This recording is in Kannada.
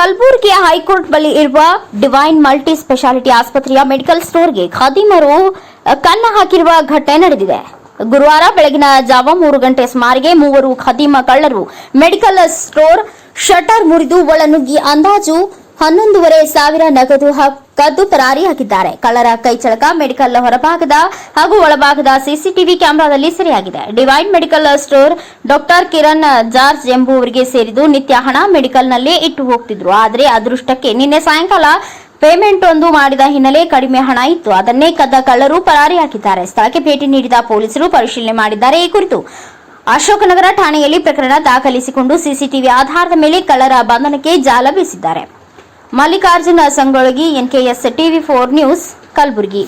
ಕಲಬುರಗಿಯ ಹೈಕೋರ್ಟ್ ಬಳಿ ಇರುವ ಡಿವೈನ್ ಮಲ್ಟಿ ಸ್ಪೆಷಾಲಿಟಿ ಆಸ್ಪತ್ರೆಯ ಮೆಡಿಕಲ್ ಸ್ಟೋರ್ಗೆ ಖಾದಿಮರು ಕನ್ನ ಹಾಕಿರುವ ಘಟನೆ ನಡೆದಿದೆ. ಗುರುವಾರ ಬೆಳಗಿನ ಜಾವ ಮೂರು ಗಂಟೆ ಸುಮಾರಿಗೆ ಮೂವರು ಖದೀಮ ಕಳ್ಳರು ಮೆಡಿಕಲ್ ಸ್ಟೋರ್ ಶಟರ್ ಮುರಿದು ಒಳನುಗ್ಗಿ ಅಂದಾಜು ಹನ್ನೊಂದೂವರೆ ಸಾವಿರ ನಗದು ಕದ್ದು ಪರಾರಿಯಾಗಿದ್ದಾರೆ ಕಳ್ಳರ ಕೈಚಳಕ ಮೆಡಿಕಲ್ ಹೊರಭಾಗದ ಹಾಗೂ ಒಳಭಾಗದ ಸಿಸಿಟಿವಿ ಕ್ಯಾಮೆರಾದಲ್ಲಿ ಸೆರೆಯಾಗಿದೆ. Divine medical store doctor Kiran George ಎಂಬುವರಿಗೆ ಸೇರಿದ್ದು ನಿತ್ಯ ಹಣ ಮೆಡಿಕಲ್ನಲ್ಲೇ ಇಟ್ಟು ಹೋಗ್ತಿದ್ರು. ಆದರೆ ಅದೃಷ್ಟಕ್ಕೆ ನಿನ್ನೆ ಸಾಯಂಕಾಲ ಪೇಮೆಂಟ್ ಒಂದು ಮಾಡಿದ ಹಿನ್ನೆಲೆ ಕಡಿಮೆ ಹಣ ಇತ್ತು. ಅದನ್ನೇ ಕದ್ದ ಕಳ್ಳರು ಪರಾರಿಯಾಗಿದ್ದಾರೆ ಸ್ಥಳಕ್ಕೆ ಭೇಟಿ ನೀಡಿದ ಪೊಲೀಸರು ಪರಿಶೀಲನೆ ಮಾಡಿದ್ದಾರೆ. ಈ ಕುರಿತು ಅಶೋಕನಗರ ಠಾಣೆಯಲ್ಲಿ ಪ್ರಕರಣ ದಾಖಲಿಸಿಕೊಂಡು ಸಿಸಿಟಿವಿ ಆಧಾರದ ಮೇಲೆ ಕಳ್ಳರ ಬಂಧನಕ್ಕೆ ಜಾಲ ಬೀಸಿದ್ದಾರೆ. Mallikarjuna Sangolagi NKS TV four news Kalaburagi.